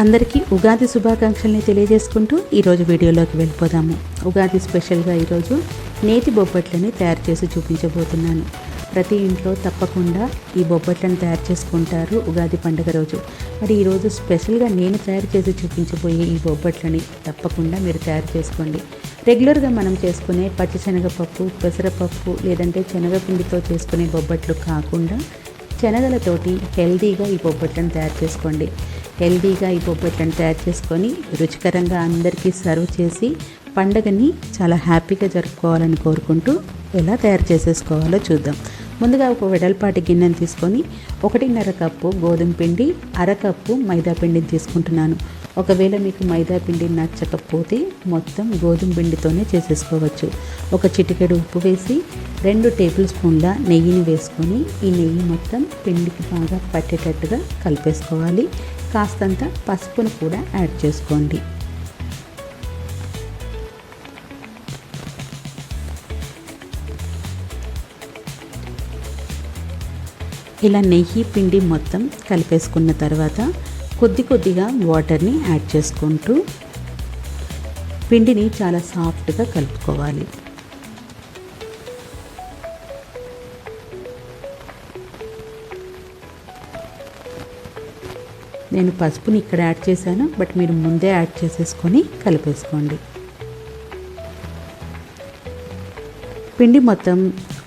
అందరికీ ఉగాది శుభాకాంక్షల్ని తెలియజేసుకుంటూ ఈరోజు వీడియోలోకి వెళ్ళిపోదాము. ఉగాది స్పెషల్గా ఈరోజు నేతి బొబ్బట్లని తయారు చేసి చూపించబోతున్నాను. ప్రతి ఇంట్లో తప్పకుండా ఈ బొబ్బట్లను తయారు చేసుకుంటారు ఉగాది పండుగ రోజు. మరి ఈరోజు స్పెషల్గా నేను తయారు చేసి చూపించబోయే ఈ బొబ్బట్లని తప్పకుండా మీరు తయారు చేసుకోండి. రెగ్యులర్గా మనం చేసుకునే పచ్చిశనగపప్పు పెసరపప్పు లేదంటే శనగపిండితో చేసుకునే బొబ్బట్లు కాకుండా శనగలతోటి హెల్తీగా ఈ బొబ్బట్లను తయారు చేసుకోండి. హెల్దీగా ఈ బొబ్బట్లను తయారు చేసుకొని రుచికరంగా అందరికీ సర్వ్ చేసి పండగని చాలా హ్యాపీగా జరుపుకోవాలని కోరుకుంటూ ఎలా తయారు చేసేసుకోవాలో చూద్దాం. ముందుగా ఒక వెడల్పాటి గిన్నెను తీసుకొని ఒకటిన్నర కప్పు గోధుమ పిండి అరకప్పు మైదా పిండిని తీసుకుంటున్నాను. ఒకవేళ మీకు మైదా పిండి నచ్చకపోతే మొత్తం గోధుమ పిండితోనే చేసేసుకోవచ్చు. ఒక చిటికెడు ఉప్పు వేసి రెండు టేబుల్ స్పూన్ల నెయ్యిని వేసుకొని ఈ నెయ్యి మొత్తం పిండికి బాగా పట్టేటట్టుగా కలిపేసుకోవాలి. కాస్తంత పసుపును కూడా యాడ్ చేసుకోండి. ఇలా నెయ్యి పిండి మొత్తం కలిపేసుకున్న తర్వాత కొద్ది కొద్దిగా వాటర్ని యాడ్ చేసుకుంటూ పిండిని చాలా సాఫ్ట్గా కలుపుకోవాలి. నేను పసుపుని ఇక్కడ యాడ్ చేశాను బట్ మీరు ముందే యాడ్ చేసేసుకొని కలిపేసుకోండి. పిండి మొత్తం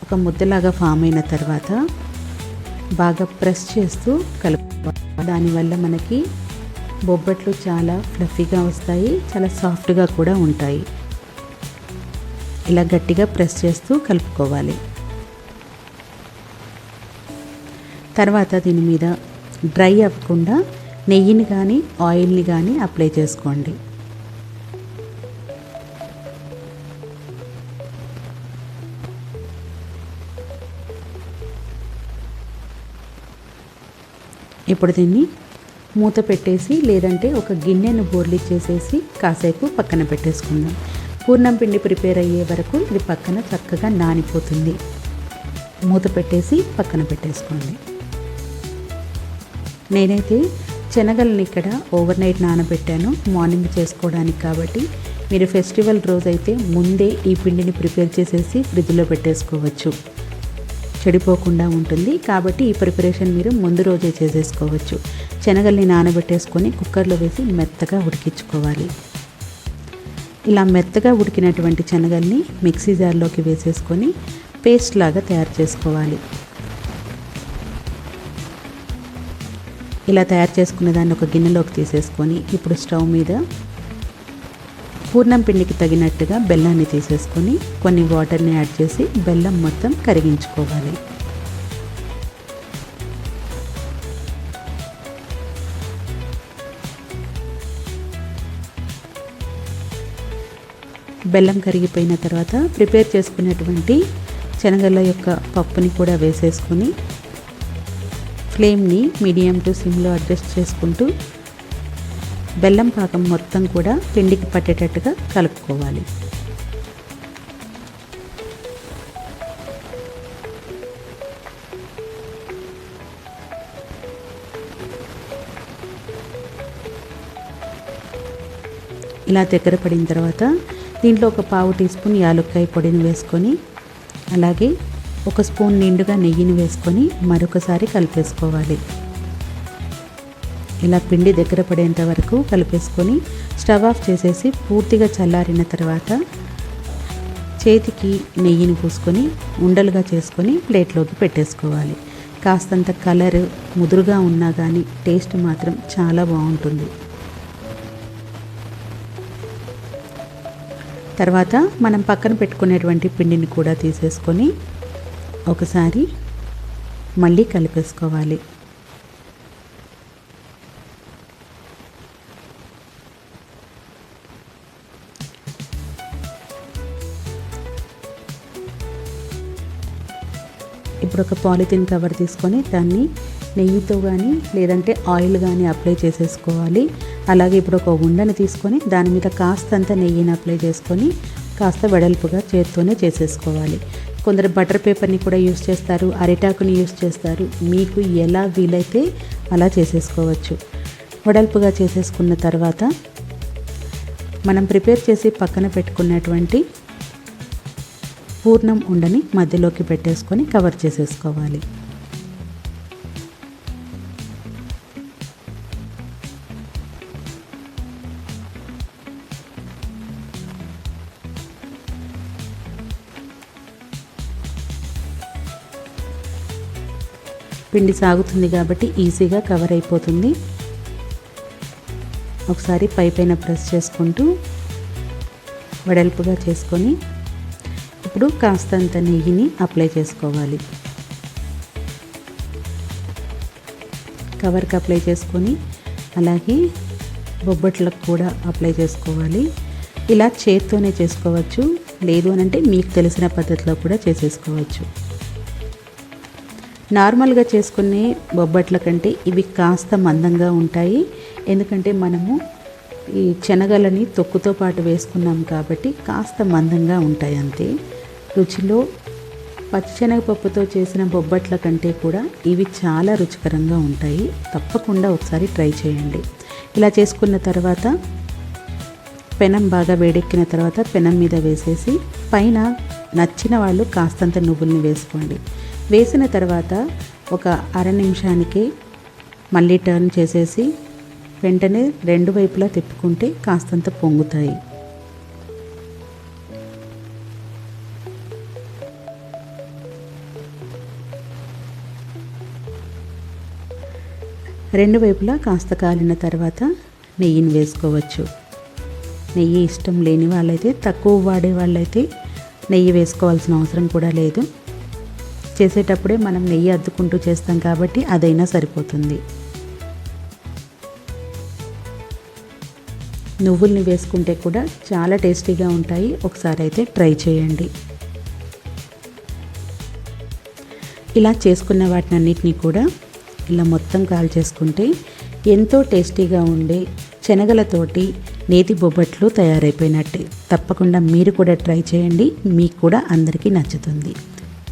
ఒక ముద్దలాగా ఫామ్ అయిన తర్వాత బాగా ప్రెస్ చేస్తూ కలుపుకోవాలి. దానివల్ల మనకి బొబ్బట్లు చాలా ఫ్లఫీగా వస్తాయి చాలా సాఫ్ట్గా కూడా ఉంటాయి. ఇలా గట్టిగా ప్రెస్ చేస్తూ కలుపుకోవాలి. తర్వాత దీని మీద డ్రై అవ్వకుండా నెయ్యిని కానీ ఆయిల్ని కానీ అప్లై చేసుకోండి. ఇప్పుడు దీన్ని మూత పెట్టేసి లేదంటే ఒక గిన్నెను బోర్లీ చేసేసి కాసేపు పక్కన పెట్టేసుకుందాం. పూర్ణం పిండి ప్రిపేర్ అయ్యే వరకు ఇది పక్కన చక్కగా నానిపోతుంది. మూత పెట్టేసి పక్కన పెట్టేసుకోండి. నేనైతే శనగలను ఇక్కడ ఓవర్ నైట్ నానబెట్టాను మార్నింగ్ చేసుకోవడానికి కాబట్టి. మీరు ఫెస్టివల్ రోజైతే ముందే ఈ పిండిని ప్రిపేర్ చేసేసి ఫ్రిడ్జ్లో పెట్టేసుకోవచ్చు. చెడిపోకుండా ఉంటుంది కాబట్టి ఈ ప్రిపరేషన్ మీరు ముందు రోజే చేసేసుకోవచ్చు. శనగల్ని నానబెట్టేసుకొని కుక్కర్లో వేసి మెత్తగా ఉడికించుకోవాలి. ఇలా మెత్తగా ఉడికినటువంటి శనగల్ని మిక్సీ జార్లోకి వేసేసుకొని పేస్ట్ లాగా తయారు చేసుకోవాలి. ఇలా తయారు చేసుకున్న దాన్ని ఒక గిన్నెలోకి తీసేసుకొని ఇప్పుడు స్టవ్ మీద పూర్ణం పిండికి తగినట్టుగా బెల్లాన్ని తీసేసుకొని కొన్ని వాటర్ని యాడ్ చేసి బెల్లం మొత్తం కరిగించుకోవాలి. బెల్లం కరిగిపోయిన తర్వాత ప్రిపేర్ చేసుకున్నటువంటి శనగల యొక్క పప్పుని కూడా వేసేసుకొని ఫ్లేమ్ని మీడియం టు సిమ్లో అడ్జస్ట్ చేసుకుంటూ బెల్లం పాకం మొత్తం కూడా పిండికి పట్టేటట్టుగా కలుపుకోవాలి. ఇలా దగ్గర పడిన తర్వాత దీంట్లో ఒక పావు టీ స్పూన్ యాలుక్కాయ పొడిని వేసుకొని అలాగే ఒక స్పూన్ నిండుగా నెయ్యిని వేసుకొని మరొకసారి కలిపేసుకోవాలి. ఇలా పిండి దగ్గర పడేంత వరకు కలిపేసుకొని స్టవ్ ఆఫ్ చేసేసి పూర్తిగా చల్లారిన తర్వాత చేతికి నెయ్యిని పూసుకొని ఉండలుగా చేసుకొని ప్లేట్లోకి పెట్టేసుకోవాలి. కాస్తంత కలర్ ముదురుగా ఉన్నా కానీ టేస్ట్ మాత్రం చాలా బాగుంటుంది. తర్వాత మనం పక్కన పెట్టుకునేటువంటి పిండిని కూడా తీసేసుకొని ఒకసారి మళ్ళీ కలిపేసుకోవాలి. ఇప్పుడు ఒక పాలిథిన్ కవర్ తీసుకొని దాన్ని నెయ్యితో కానీ లేదంటే ఆయిల్ కానీ అప్లై చేసేసుకోవాలి. అలాగే ఇప్పుడు ఒక ఉండని తీసుకొని దాని మీద కాస్తంత నెయ్యిని అప్లై చేసుకొని కాస్త వెడల్పుగా చేత్తోనే చేసేసుకోవాలి. కొందరు బటర్ పేపర్ని కూడా యూస్ చేస్తారు అరిటాకుని యూస్ చేస్తారు. మీకు ఎలా వీలైతే అలా చేసేసుకోవచ్చు. వడల్పుగా చేసేసుకున్న తర్వాత మనం ప్రిపేర్ చేసి పక్కన పెట్టుకున్నటువంటి పూర్ణం ఉండని మధ్యలోకి పెట్టేసుకొని కవర్ చేసేసుకోవాలి. పిండి సాగుతుంది కాబట్టి ఈజీగా కవర్ అయిపోతుంది. ఒకసారి పై పైన ప్రెస్ చేసుకుంటూ వెడల్పుగా చేసుకొని ఇప్పుడు కాస్తంత నెయ్యిని అప్లై చేసుకోవాలి. కవర్కి అప్లై చేసుకొని అలాగే బొబ్బట్లకు కూడా అప్లై చేసుకోవాలి. ఇలా చేత్తోనే చేసుకోవచ్చు. లేదు అని అంటే మీకు తెలిసిన పద్ధతిలో కూడా చేసేసుకోవచ్చు. నార్మల్గా చేసుకునే బొబ్బట్ల కంటే ఇవి కాస్త మందంగా ఉంటాయి. ఎందుకంటే మనము ఈ శనగలని తొక్కుతో పాటు వేసుకున్నాం కాబట్టి కాస్త మందంగా ఉంటాయి అంతే. రుచిలో పచ్చిశనగపప్పుతో చేసిన బొబ్బట్ల కంటే కూడా ఇవి చాలా రుచికరంగా ఉంటాయి. తప్పకుండా ఒకసారి ట్రై చేయండి. ఇలా చేసుకున్న తర్వాత పెనం బాగా వేడెక్కిన తర్వాత పెనం మీద వేసేసి పైన నచ్చిన వాళ్ళు కాస్తంత నువ్వుల్ని వేసుకోండి. వేసిన తర్వాత ఒక అర నిమిషానికి మళ్ళీ టర్న్ చేసేసి వెంటనే రెండు వైపులా తిప్పుకుంటే కాస్తంత పొంగుతాయి. రెండు వైపులా కాస్త కాలిన తర్వాత నెయ్యిని వేసుకోవచ్చు. నెయ్యి ఇష్టం లేని వాళ్ళైతే తక్కువ వాడే వాళ్ళైతే నెయ్యి వేసుకోవాల్సిన అవసరం కూడా లేదు. చేసేటప్పుడే మనం నెయ్యి అద్దుకుంటూ చేస్తాం కాబట్టి అదైనా సరిపోతుంది. నువ్వుల్ని వేసుకుంటే కూడా చాలా టేస్టీగా ఉంటాయి. ఒకసారి అయితే ట్రై చేయండి. ఇలా చేసుకున్న వాటిని అన్నిటినీ కూడా ఇలా మొత్తం కాల్ చేసుకుంటే ఎంతో టేస్టీగా ఉండే శనగలతోటి నేతి బొబ్బట్లు తయారైపోయినట్టే. తప్పకుండా మీరు కూడా ట్రై చేయండి. మీకు కూడా అందరికీ నచ్చుతుంది.